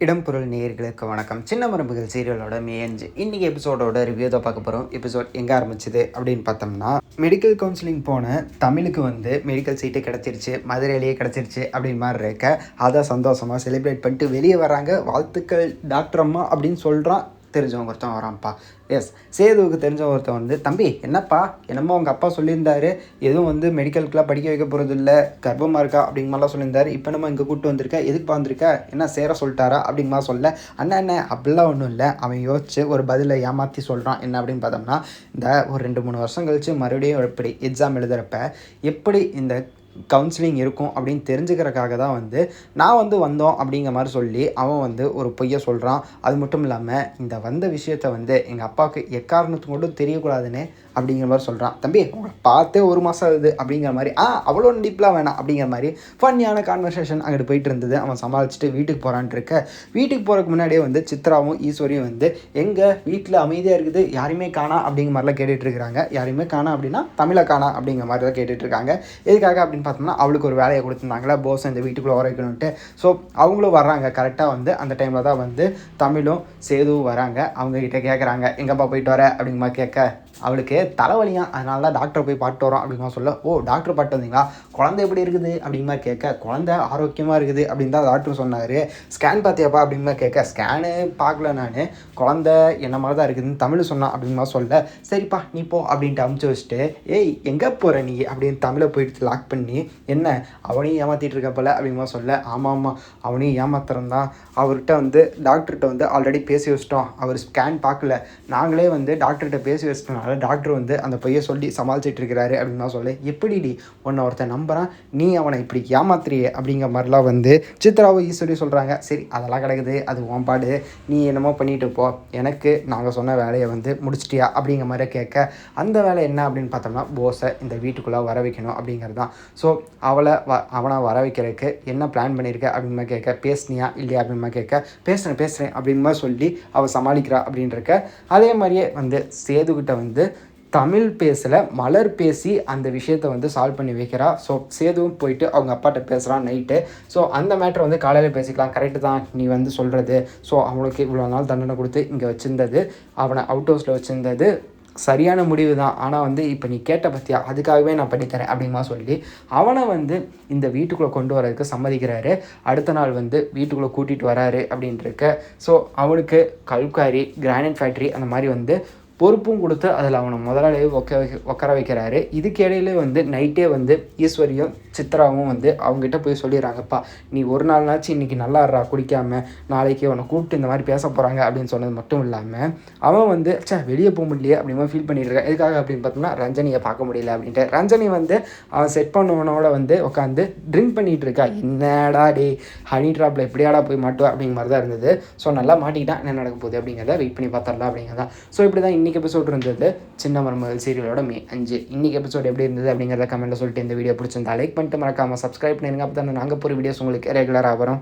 இடம்பொருள் நேயர்களுக்கு வணக்கம். சின்ன மரபுகள் சீரியலோட மேஞ்சு இன்றைக்கி எபிசோடோட ரிவ்யூ தான் பார்க்க போகிறோம் எபிசோட் எங்கே ஆரம்பிச்சது அப்படின்னு பார்த்தோம்னா மெடிக்கல் கவுன்சிலிங் போன தமிழுக்கு வந்து மெடிக்கல் சீட்டு கிடச்சிருச்சு மதுரையிலேயே கிடச்சிருச்சு அப்படின்னு மாதிரி இருக்க. அதை சந்தோஷமாக செலிப்ரேட் பண்ணிட்டு வெளியே வராங்க. வாழ்த்துக்கள் டாக்டர் அம்மா அப்படின்னு சொல்கிறான் தெரிஞ்சவங்க ஒருத்தன் வரான்ப்பா. எஸ் சேதுவுக்கு தெரிஞ்ச ஒருத்தன் வந்து தம்பி என்னப்பா? என்னமோ உங்கள் அப்பா சொல்லியிருந்தாரு. எதுவும் வந்து மெடிக்கலுக்குலாம் படிக்க வைக்க போகிறது இல்லை கர்ப்பமாக இருக்கா? அப்படிங்க மாதிரிலாம் சொல்லியிருந்தாரு. இப்போ நம்ம இங்கே கூப்பிட்டு வந்திருக்க? எதுக்கு வந்திருக்க? என்ன சேர சொல்லிட்டாரா? அப்படிங்க மாதிரி சொல்ல அண்ணா என்ன அப்படிலாம் ஒன்றும் இல்லை. அவன் யோசிச்சு ஒரு பதிலை ஏமாற்றி சொல்கிறான் என்ன அப்படின்னு பார்த்தோம்னா இந்த ஒரு ரெண்டு மூணு வருஷம் கழிச்சு மறுபடியும் எப்படி எக்ஸாம் எழுதுகிறப்ப எப்படி இந்த கவுன்சிலிங் இருக்கும் அப்படின்னு தெரிஞ்சுக்கிறக்காக தான் வந்து நான் வந்து வந்தோம் அப்படிங்கிற மாதிரி சொல்லி அவன் வந்து ஒரு பொய்யை சொல்கிறான் அது மட்டும் இல்லாமல் இந்த வந்த விஷயத்த வந்து எங்கள் அப்பாவுக்கு எக்காரணத்துக்கு மட்டும் தெரியக்கூடாதுன்னு அப்படிங்கிற மாதிரி சொல்கிறான் தம்பி உங்களை பார்த்தே ஒரு மாதம் ஆகுது அப்படிங்கிற மாதிரி ஆ அவ்வளோ நடிப்புலாம் வேணாம் அப்படிங்கிற மாதிரி ஃபன்னியான கான்வர்சேஷன் அங்கிட்டு போயிட்டு இருந்தது. அவன் சமாளிச்சுட்டு வீட்டுக்கு போகிறான்ட்டு இருக்க. வீட்டுக்கு போகிறதுக்கு முன்னாடியே வந்து சித்ராவும் ஈஸ்வரியும் வந்து எங்கள் வீட்டில் அமைதியாக இருக்குது யாரையுமே காணா அப்படிங்கிற மாதிரிலாம் கேட்டுட்டு இருக்கிறாங்க. யாரையுமே காணா அப்படின்னா தமிழை காணா அப்படிங்கிற மாதிரி தான் கேட்டுட்ருக்காங்க எதுக்காக அப்படின்னு பார்த்தோம்னா அவளுக்கு ஒரு வேலையை கொடுத்துருந்தாங்களே போஸ் இந்த வீட்டுக்குள்ளே வர ஸோ அவங்களும் வர்றாங்க. கரெக்டாக வந்து அந்த டைமில் தான் வந்து தமிழும் சேதுவும் வராங்க. அவங்கக்கிட்ட கேட்குறாங்க எங்கப்பா போயிட்டு வர? அப்படிங்கம்மா கேட்க அவளுக்கு தலைவலியாக அதனால தான் டாக்டரை போய் பாட்டு வரோம் அப்படின்னு சொல்ல ஓ டாக்டர் பாட்டு வந்தீங்களா? குழந்தை எப்படி இருக்குது? அப்படிங்கிற மாதிரி கேட்க குழந்தை ஆரோக்கியமாக இருக்குது அப்படின்னு தான் டாக்டர் சொன்னார். ஸ்கேன் பார்த்தியாப்பா? அப்படிங்கிற மாதிரி கேட்க ஸ்கேனு பார்க்கல நான். குழந்தை என்ன மாதிரி தான் இருக்குதுன்னு தமிழ் சொன்னான் அப்படின்னு மாதிரி சொல்ல சரிப்பா நீ போ அப்படின்ட்டு அமுச்சு வச்சுட்டு ஏய் எங்கே போகிற நீ? அப்படின்னு தமிழை போயிட்டு லாக் பண்ணி என்ன அவனையும் ஏமாற்றிட்டு இருக்க போல? அப்படிங்கிற சொல்ல ஆமாம் ஆமாம் அவனையும் ஏமாத்துறோம் தான். அவர்கிட்ட வந்து டாக்டர்கிட்ட வந்து ஆல்ரெடி பேசி வச்சிட்டோம். அவர் ஸ்கேன் பார்க்கல. நாங்களே வந்து டாக்டர்கிட்ட பேசி அதனால் டாக்டர் வந்து அந்த பைய சொல்லி சமாளிச்சிட்டு இருக்கிறாரு அப்படின்னு தான் சொல்ல எப்படிடி உன்னை ஒருத்தன் நம்புறான்? நீ அவனை இப்படி ஏமாத்துறியே அப்படிங்கிற மாதிரிலாம் வந்து சித்ராவை ஈஸ்வரி சொல்கிறாங்க சரி அதெல்லாம் கிடக்குது. அது உன் பாடு. நீ என்னமோ பண்ணிட்டு போ. எனக்கு நாங்கள் சொன்ன வேலையை வந்து முடிச்சிட்டியா அப்படிங்கிற மாதிரி கேட்க அந்த வேலை என்ன அப்படின்னு பார்த்தோம்னா போஸை இந்த வீட்டுக்குள்ளே வர வைக்கணும் அப்படிங்கிறது தான். ஸோ அவளை வ அவனை வர வைக்கிறதுக்கு என்ன பிளான் பண்ணியிருக்க அப்படின்னு கேட்க பேசுனியா இல்லையா அப்படின்னு கேட்க பேசுகிறேன் பேசுகிறேன் அப்படின்னு சொல்லி அவள் சமாளிக்கிறா அப்படின்றக்க அதே மாதிரியே வந்து சேதுக்கிட்ட வந்து வந்து தமிழ் பேசல மலர் பேசி அந்த விஷயத்தை வந்து சால்வ் பண்ணி வைக்கிறா. ஸோ சேதுவும் போயிட்டு அவங்க அப்பாட்ட பேசுகிறான் நைட்டு ஸோ அந்த மேட்ரு வந்து காலையில் பேசிக்கலாம். கரெக்டு தான் நீ வந்து சொல்கிறது ஸோ அவனுக்கு இவ்வளோ நாள் தண்டனை கொடுத்து இங்கே வச்சுருந்தது. அவனை அவுட் ஹவுஸில் வச்சுருந்தது. சரியான முடிவு தான். ஆனால் வந்து இப்போ நீ கேட்ட பற்றியா அதுக்காகவே நான் பண்ணித்தரேன் அப்படிமா சொல்லி அவனை வந்து இந்த வீட்டுக்குள்ளே கொண்டு வரதுக்கு சம்மதிக்கிறாரு. அடுத்த நாள் வந்து வீட்டுக்குள்ளே கூட்டிகிட்டு வராரு அப்படின்ட்டுருக்க ஸோ அவனுக்கு கல்காரி கிரானைட் ஃபேக்ட்ரி அந்த மாதிரி வந்து பொறுப்பும் கொடுத்து அதில் அவனை முதலாளியை உக்க வைக்க உட்கார வைக்கிறாரு. இதுக்கு வந்து நைட்டே வந்து ஈஸ்வரியும் சித்ராவும் வந்து அவங்ககிட்ட போய் சொல்லிடுறாங்கப்பா நீ ஒரு நாள்னாச்சும் இன்றைக்கி நல்லா இருறா குடிக்காம நாளைக்கு அவனை கூப்பிட்டு இந்த மாதிரி பேச போகிறாங்க அப்படின்னு சொன்னது மட்டும் இல்லாமல் அவன் வந்து சே வெளியே போக முடியலையே அப்படிமா ஃபீல் பண்ணிட்டு இருக்கான். எதுக்காக? அப்படின்னு பார்த்தோம்னா ரஞ்சனியை பார்க்க முடியல அப்படின்ட்டு. ரஞ்சனி வந்து அவன் செட் பண்ணவனோட வந்து உட்காந்து ட்ரிங்க் பண்ணிகிட்டு இருக்கா. என்னடா டே ஹனி ட்ராப்பில் எப்படியாடா போய் மாட்டுவா? அப்படிங்கிற மாதிரி தான் இருந்தது. ஸோ நல்லா மாட்டிக்கிட்டான். என்ன நடக்க போகுது அப்படிங்கிறத வெயிட் பண்ணி பார்த்தரலாம் அப்படிங்கிறதா. ஸோ இப்படி தான் இன்றைக்கி எபிசோட் இருந்தது. சின்ன மருமகள் சீரியலோட மே அஞ்சு. இன்றைக்கி எபிசோட் எப்படி இருந்தது அப்படிங்கிறத கமெண்ட்டில் சொல்லிட்டு இந்த வீடியோ பிடிச்சிருந்தா லைக் பண்ணிட்டு மறக்காமல் சப்ஸ்கிரைப் பண்ணிடுங்க. அப்போ தான் நாங்கள் போகிற வீடியோஸ் உங்களுக்கு ரெகுலராக வரும்.